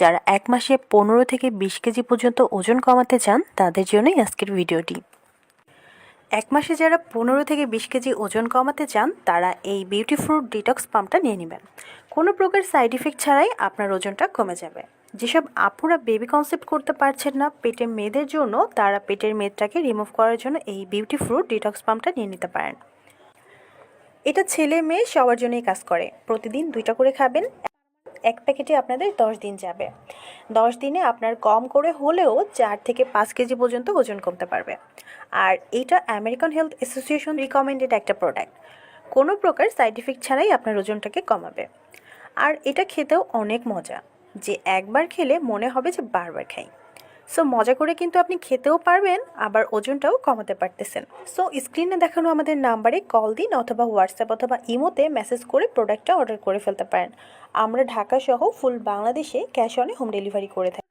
যারা এক মাসে পনেরো থেকে বিশ কেজি পর্যন্ত ওজন কমাতে চান, তাদের জন্যই আজকের ভিডিওটি। এক মাসে যারা পনেরো থেকে বিশ কেজি ওজন কমাতে চান, তারা এই বিউটি ফ্রুট ডিটক্স পাম্পটা নিয়ে নেবেন। কোনো প্রকার সাইড ইফেক্ট ছাড়াই আপনার ওজনটা কমে যাবে। যেসব আপুরা বেবি কনসেপ্ট করতে পারছেন না পেটে মেয়েদের জন্য, তারা পেটের মেদটাকে রিমুভ করার জন্য এই বিউটি ফ্রুট ডিটক্স পাম্পটা নিয়ে নিতে পারেন। এটা ছেলে মেয়ে সবার জন্যই কাজ করে। প্রতিদিন দুইটা করে খাবেন। এক প্যাকেটে আপনাদের দশ দিন যাবে। দশ দিনে আপনার কম করে হলেও চার থেকে পাঁচ কেজি পর্যন্ত ওজন কমতে পারবে। আর এটা আমেরিকান হেলথ অ্যাসোসিয়েশন রিকমেন্ডেড একটা প্রোডাক্ট কোনো প্রকার সাইড এফেক্ট ছাড়াই আপনার ওজনটাকে কমাবে। আর এটা খেতেও অনেক মজা। যে একবার খেলে মনে হবে যে বারবার খাই। সো মজা করে কিন্তু আপনি খেতেও পারবেন, আবার ওজনটাও কমাতে পারতেছেন। সো স্ক্রিনে দেখানো আমাদের নাম্বারে কল দিন অথবা হোয়াটসঅ্যাপ অথবা ইমোতে মেসেজ করে প্রোডাক্টটা অর্ডার করে ফেলতে পারেন। আমরা ঢাকা সহ ফুল বাংলাদেশে ক্যাশ অনে হোম ডেলিভারি করে থাকি।